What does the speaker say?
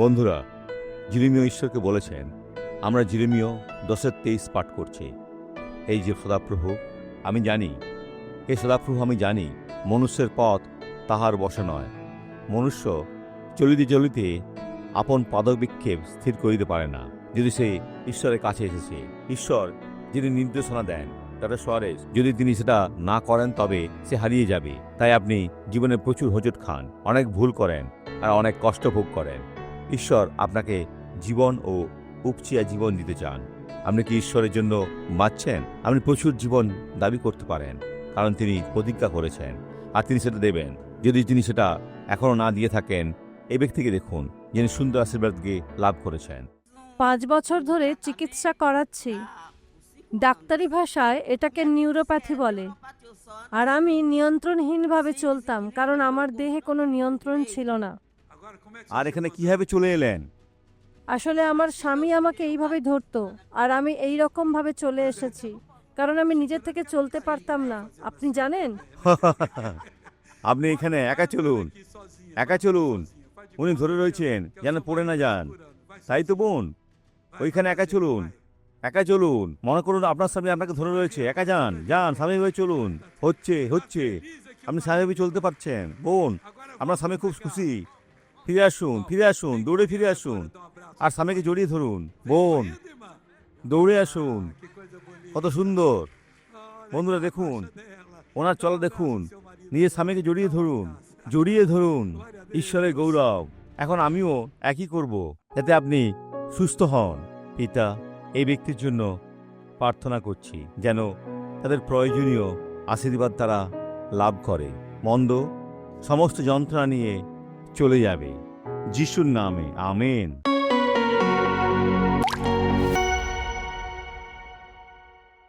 বন্ধুরা, জিরিমিয় ঈশ্বরকে বলেছেন, আমরা জিরিমিয় দশের তেইশ পাঠ করছি। এই যে সদাপ্রভু, আমি জানি এই সদাপ্রভু, আমি জানি, মনুষ্যের পথ তাহার বসে নয়। মনুষ্য চলিতে চলিতে আপন পাদবিক্ষেপ স্থির করিতে পারে না। যদি সে ঈশ্বরের কাছে এসেছে, ঈশ্বর যিনি নির্দেশনা দেন তারা সোয়ারেজ যদি তিনি সেটা না করেন, তবে সে হারিয়ে যাবে। তাই আপনি জীবনে প্রচুর হোঁচট খান, অনেক ভুল করেন, আর অনেক কষ্ট ভোগ করেন। ঈশ্বর আপনাকে জীবন ও উপচিয়া জীবন দিতে চান। আপনি কি ঈশ্বরের জন্য বাঁচছেন আপনি প্রচুর জীবন দাবি করতে পারেন, কারণ তিনি প্রতিজ্ঞা করেছেন। আর তিনি সেটা দেবেন। যদি তিনি সেটা এখনও না দিয়ে থাকেন এই ব্যক্তিকে দেখুন, যিনি সুন্দর আশীর্বাদকে লাভ করেছেন। পাঁচ বছর ধরে চিকিৎসা করাচ্ছি। ডাক্তারি ভাষায় এটাকে নিউরোপ্যাথি বলে। আর আমি নিয়ন্ত্রণহীনভাবে চলতাম, কারণ আমার দেহে কোনো নিয়ন্ত্রণ ছিল না। আর এখানে কীভাবে চলে এলেন? আসলে আমার স্বামী আমাকে এইভাবে ধরতো আর আমি এই রকম ভাবে চলে এসেছি। কারণ আমি নিজে থেকে চলতে পারতাম না আপনি জানেন? আপনি এখানে একা চলুন একা চলুন। উনি ধরে রয়েছেন যেন পড়ে না যান। তাই তো বোন ওইখানে একা চলুন একা চলুন। মনে করুন আপনার স্বামী আপনাকে ধরে রয়েছে একা যান যান স্বামী হয়ে চলুন। হচ্ছে হচ্ছে আপনি স্বামী চলতে পারছেন। বোন আপনার স্বামী খুব খুশি। ফিরে আসুন ফিরে আসুন, দৌড়ে ফিরে আসুন। আর স্বামীকে জড়িয়ে ধরুন, বোন, দৌড়ে আসুন। কত সুন্দর। বন্ধুরা দেখুন, ওনার চলা দেখুন, নিজের স্বামীকে জড়িয়ে ধরুন জড়িয়ে ধরুন, ঈশ্বরের গৌরব। এখন আমিও একই করব, যাতে আপনি সুস্থ হন। পিতা, এই ব্যক্তির জন্য প্রার্থনা করছি, যেন তাদের প্রয়োজনীয় আশীর্বাদ তারা লাভ করে। মন্দ, সমস্ত যন্ত্রণা নিয়ে চলে যাবে। যিশুর নামে আমেন।